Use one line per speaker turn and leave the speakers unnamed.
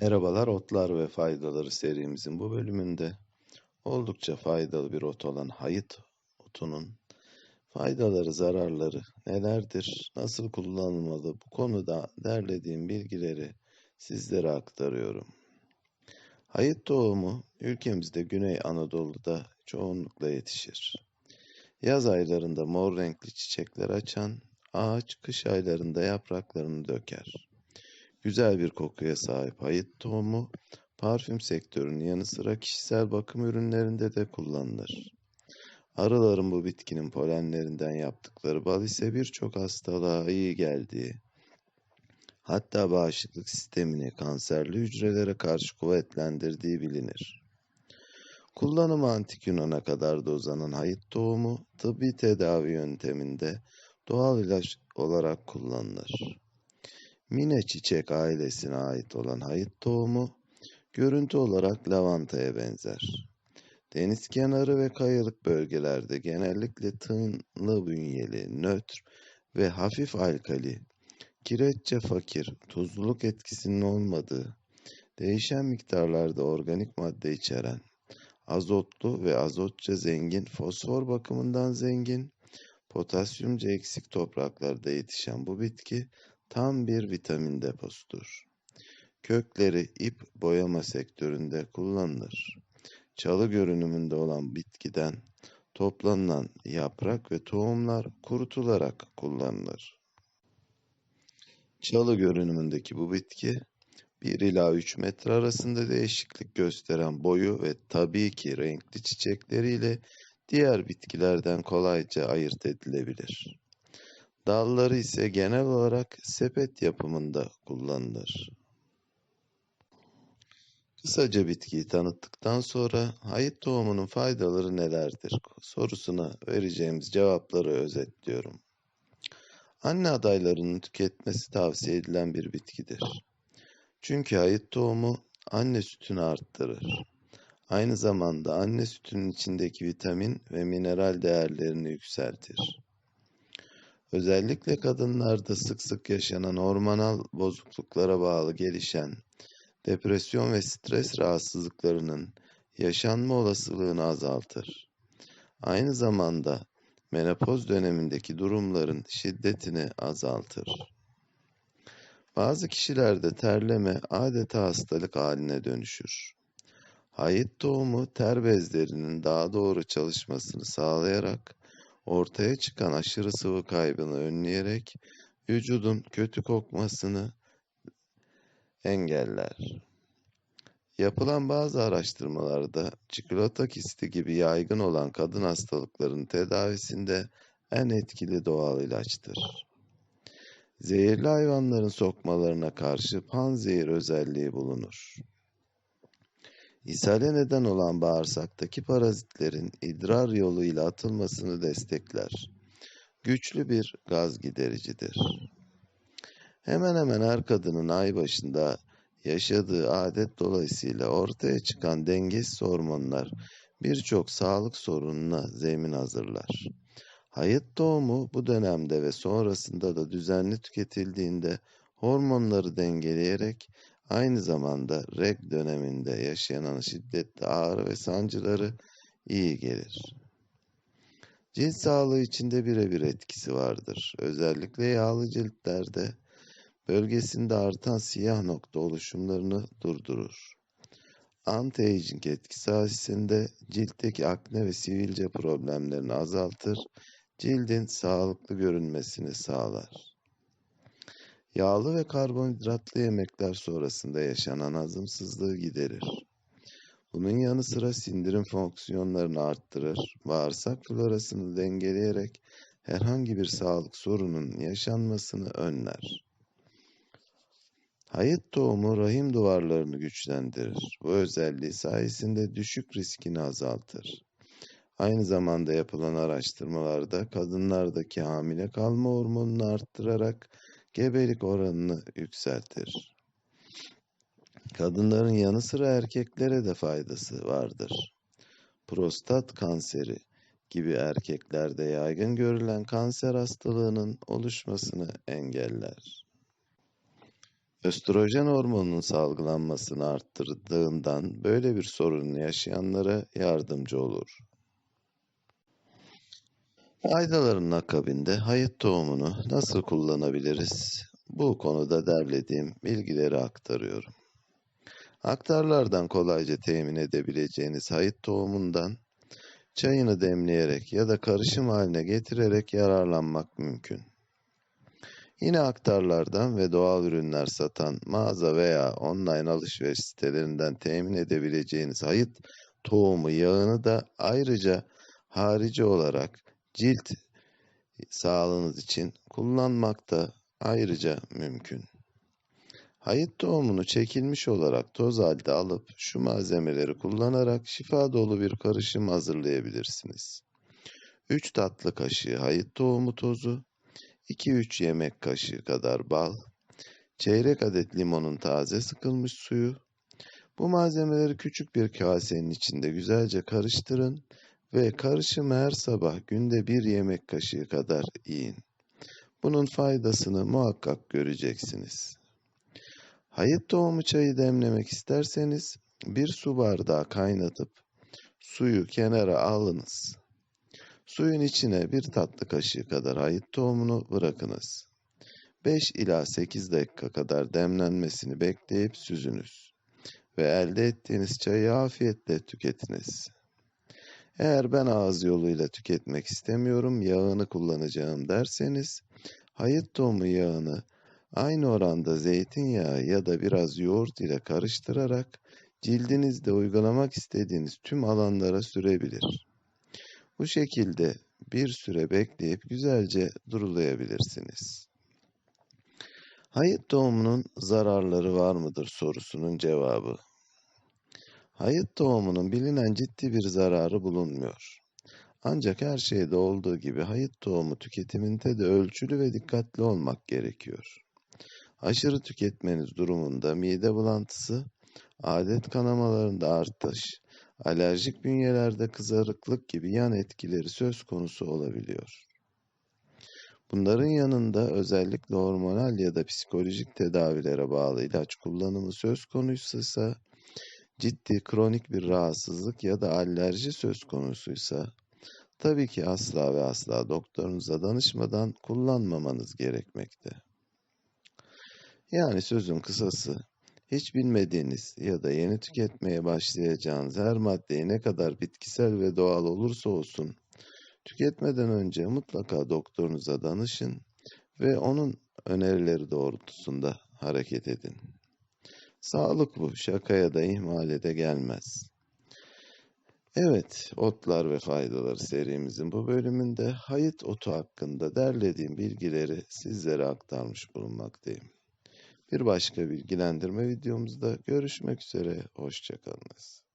Merhabalar, otlar ve faydaları serimizin bu bölümünde oldukça faydalı bir ot olan hayıt otunun faydaları, zararları nelerdir, nasıl kullanılmalı bu konuda derlediğim bilgileri sizlere aktarıyorum. Hayıt tohumu ülkemizde Güney Anadolu'da çoğunlukla yetişir. Yaz aylarında mor renkli çiçekler açan ağaç kış aylarında yapraklarını döker. Güzel bir kokuya sahip hayıt tohumu, parfüm sektörünün yanı sıra kişisel bakım ürünlerinde de kullanılır. Arıların bu bitkinin polenlerinden yaptıkları bal ise birçok hastalığa iyi geldiği, hatta bağışıklık sistemini kanserli hücrelere karşı kuvvetlendirdiği bilinir. Kullanımı antik Yunan'a kadar da uzanan hayıt tohumu tıbbi tedavi yönteminde doğal ilaç olarak kullanılır. Mine çiçek ailesine ait olan hayıt tohumu görüntü olarak lavantaya benzer. Deniz kenarı ve kayalık bölgelerde genellikle tığınlı bünyeli, nötr ve hafif alkali, kireççe fakir, tuzluluk etkisinin olmadığı, değişen miktarlarda organik madde içeren, azotlu ve azotça zengin, fosfor bakımından zengin, potasyumca eksik topraklarda yetişen bu bitki tam bir vitamin deposudur. Kökleri ip boyama sektöründe kullanılır. Çalı görünümünde olan bitkiden toplanılan yaprak ve tohumlar kurutularak kullanılır. Çalı görünümündeki bu bitki 1 ila 3 metre arasında değişiklik gösteren boyu ve tabii ki renkli çiçekleriyle diğer bitkilerden kolayca ayırt edilebilir. Dalları ise genel olarak sepet yapımında kullanılır. Kısaca bitkiyi tanıttıktan sonra hayıt tohumunun faydaları nelerdir sorusuna vereceğimiz cevapları özetliyorum. Anne adaylarının tüketmesi tavsiye edilen bir bitkidir. Çünkü hayıt tohumu anne sütünü arttırır. Aynı zamanda anne sütünün içindeki vitamin ve mineral değerlerini yükseltir. Özellikle kadınlarda sık sık yaşanan hormonal bozukluklara bağlı gelişen depresyon ve stres rahatsızlıklarının yaşanma olasılığını azaltır. Aynı zamanda menopoz dönemindeki durumların şiddetini azaltır. Bazı kişilerde terleme adeta hastalık haline dönüşür. Hayıt tohumu ter bezlerinin daha doğru çalışmasını sağlayarak ortaya çıkan aşırı sıvı kaybını önleyerek vücudun kötü kokmasını engeller. Yapılan bazı araştırmalarda çikolata kisti gibi yaygın olan kadın hastalıklarının tedavisinde en etkili doğal ilaçtır. Zehirli hayvanların sokmalarına karşı panzehir özelliği bulunur. İshale neden olan bağırsaktaki parazitlerin idrar yoluyla atılmasını destekler. Güçlü bir gaz gidericidir. Hemen hemen her kadının ay başında yaşadığı adet dolayısıyla ortaya çıkan dengesiz hormonlar birçok sağlık sorununa zemin hazırlar. Hayıt doğumu bu dönemde ve sonrasında da düzenli tüketildiğinde hormonları dengeleyerek Aynı zamanda reg döneminde yaşanan şiddetli ağrı ve sancıları iyi gelir. Cilt sağlığı içinde birebir etkisi vardır. Özellikle yağlı ciltlerde bölgesinde artan siyah nokta oluşumlarını durdurur. Anti-aging etkisi sayesinde ciltteki akne ve sivilce problemlerini azaltır, cildin sağlıklı görünmesini sağlar. Yağlı ve karbonhidratlı yemekler sonrasında yaşanan hazımsızlığı giderir. Bunun yanı sıra sindirim fonksiyonlarını arttırır, bağırsak florasını dengeleyerek herhangi bir sağlık sorunun yaşanmasını önler. Hayıt tohumu rahim duvarlarını güçlendirir. Bu özelliği sayesinde düşük riskini azaltır. Aynı zamanda yapılan araştırmalarda kadınlardaki hamile kalma hormonunu arttırarak gebelik oranını yükseltir. Kadınların yanı sıra erkeklere de faydası vardır. Prostat kanseri gibi erkeklerde yaygın görülen kanser hastalığının oluşmasını engeller. östrojen hormonunun salgılanmasını arttırdığından böyle bir sorunu yaşayanlara yardımcı olur. Faydaların akabinde hayıt tohumunu nasıl kullanabiliriz? Bu konuda derlediğim bilgileri aktarıyorum. Aktarlardan kolayca temin edebileceğiniz hayıt tohumundan çayını demleyerek ya da karışım haline getirerek yararlanmak mümkün. Yine aktarlardan ve doğal ürünler satan mağaza veya online alışveriş sitelerinden temin edebileceğiniz hayıt tohumu yağını da ayrıca harici olarak cilt sağlığınız için kullanmak da ayrıca mümkün. Hayıt tohumunu çekilmiş olarak toz halde alıp şu malzemeleri kullanarak şifa dolu bir karışım hazırlayabilirsiniz. 3 tatlı kaşığı hayıt tohumu tozu, 2-3 yemek kaşığı kadar bal, çeyrek adet limonun taze sıkılmış suyu. Bu malzemeleri küçük bir kasenin içinde güzelce karıştırın ve karışımı her sabah günde bir yemek kaşığı kadar yiyin. Bunun faydasını muhakkak göreceksiniz. Hayıt tohumu çayı demlemek isterseniz bir su bardağı kaynatıp suyu kenara alınız. Suyun içine bir tatlı kaşığı kadar hayıt tohumunu bırakınız. 5 ila 8 dakika kadar demlenmesini bekleyip süzünüz ve elde ettiğiniz çayı afiyetle tüketiniz. Eğer ben ağız yoluyla tüketmek istemiyorum, yağını kullanacağım derseniz, hayıt tohumu yağını aynı oranda zeytinyağı ya da biraz yoğurt ile karıştırarak cildinizde uygulamak istediğiniz tüm alanlara sürebilir. Bu şekilde bir süre bekleyip güzelce durulayabilirsiniz. Hayıt tohumunun zararları var mıdır sorusunun cevabı. Hayıt tohumunun bilinen ciddi bir zararı bulunmuyor. Ancak her şeyde olduğu gibi hayıt tohumu tüketiminde de ölçülü ve dikkatli olmak gerekiyor. Aşırı tüketmeniz durumunda mide bulantısı, adet kanamalarında artış, alerjik bünyelerde kızarıklık gibi yan etkileri söz konusu olabiliyor. Bunların yanında özellikle hormonal ya da psikolojik tedavilere bağlı ilaç kullanımı söz konusuysa, ciddi kronik bir rahatsızlık ya da alerji söz konusuysa, tabii ki asla ve asla doktorunuza danışmadan kullanmamanız gerekmekte. Yani sözün kısası, hiç bilmediğiniz ya da yeni tüketmeye başlayacağınız her maddeyi ne kadar bitkisel ve doğal olursa olsun, tüketmeden önce mutlaka doktorunuza danışın ve onun önerileri doğrultusunda hareket edin. Sağlık bu, şakaya da ihmale de gelmez. Evet, otlar ve faydaları serimizin bu bölümünde hayıt otu hakkında derlediğim bilgileri sizlere aktarmış bulunmaktayım. Bir başka bilgilendirme videomuzda görüşmek üzere, hoşçakalınız.